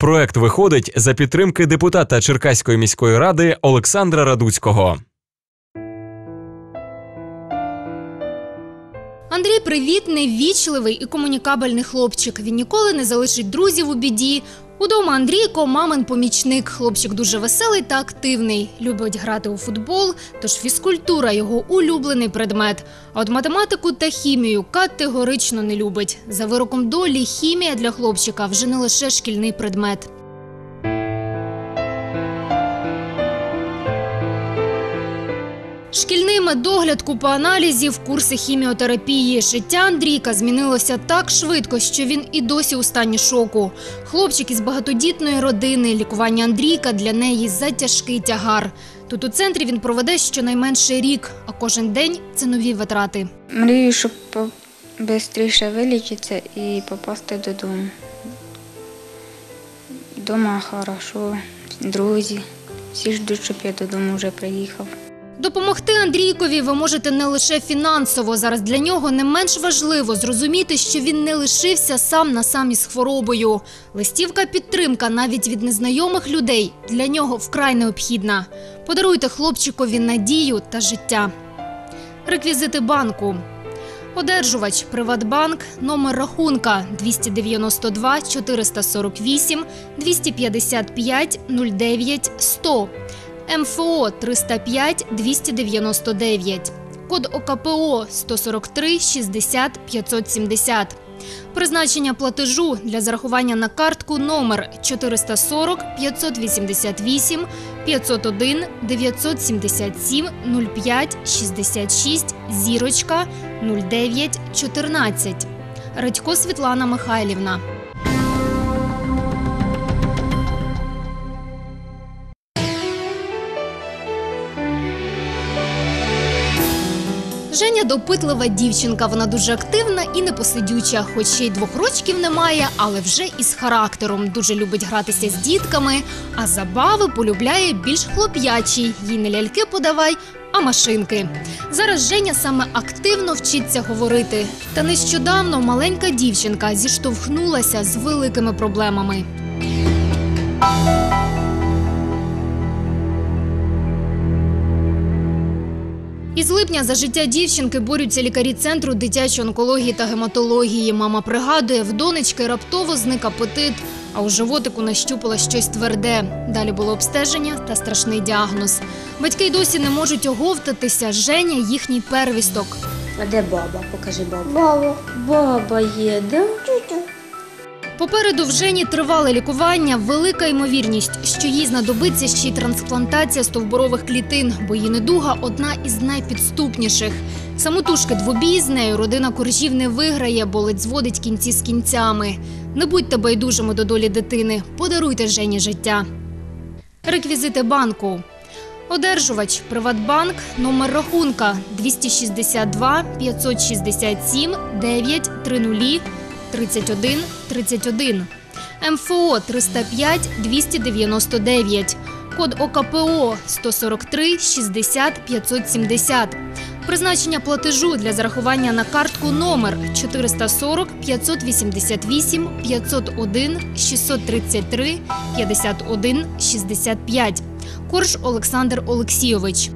Проект виходить за підтримки депутата Черкаської міської ради Олександра Радуцького. Андрій привітний, вічливий і комунікабельний хлопчик. Він ніколи не залишить друзів у біді. Удома Андрійко мамин помічник. Хлопчик дуже веселий та активний. Любить грати у футбол, тож фізкультура його улюблений предмет. А от математику та хімію категорично не любить. За вироком долі хімія для хлопчика вже не лише шкільний предмет. Шкільний медогляд, купа аналізів, курси хіміотерапії. Життя Андрійка змінилося так швидко, що він і досі у стані шоку. Хлопчик із багатодітної родини. Лікування Андрійка для неї затяжкий тягар. Тут у центрі він проведе щонайменше рік, а кожен день це нові витрати. Мрію, щоб швидше вилічитися і попасти додому. Дома хорошо, друзі. Всі ждуть, щоб я додому вже приїхав. Допомогти Андрійкові ви можете не лише фінансово. Зараз для нього не менш важливо зрозуміти, що він не лишився сам на сам із хворобою. Листівка підтримка навіть від незнайомих людей для нього вкрай необхідна. Подаруйте хлопчикові надію та життя. Реквізити банку. Одержувач Приватбанк, номер рахунка 292 448 255 09 100. МФО 305 299, код ОКПО 143 60 570. Призначення платежу для зарахування на картку номер 440 588 501 977 05 66 зірочка 09 14. Радько Світлана Михайлівна. Женя допитлива дівчинка. Вона дуже активна і непосидюча, хоч ще й двох рочків немає, але вже із характером. Дуже любить гратися з дітками, а забави полюбляє більш хлоп'ячі. Їй не ляльки подавай, а машинки. Зараз Женя саме активно вчиться говорити. Та нещодавно маленька дівчинка зіштовхнулася з великими проблемами. Із липня за життя дівчинки борються лікарі центру дитячої онкології та гематології. Мама пригадує, в донечки раптово зник апетит, а у животику нащупала щось тверде. Далі було обстеження та страшний діагноз. Батьки й досі не можуть оговтатися. Женя їхній первісток. А де баба? Покажи бабу. Бабу, Баба є, да? тютю. Попереду в Жені тривале лікування, велика ймовірність, що їй знадобиться ще й трансплантація стовбурових клітин, бо її недуга одна із найпідступніших. Самотужки двобій з нею родина коржів не виграє, бо ледь зводить кінці з кінцями. Не будьте байдужими до долі дитини, подаруйте Жені життя. Реквізити банку. Одержувач Приватбанк, номер рахунка 262 567 930 31 31. МФО 305 299. Код ОКПО 143 60 570. Призначення платежу для зарахування на картку номер 440 588 501 633 51 65. Корж Олександр Олексійович.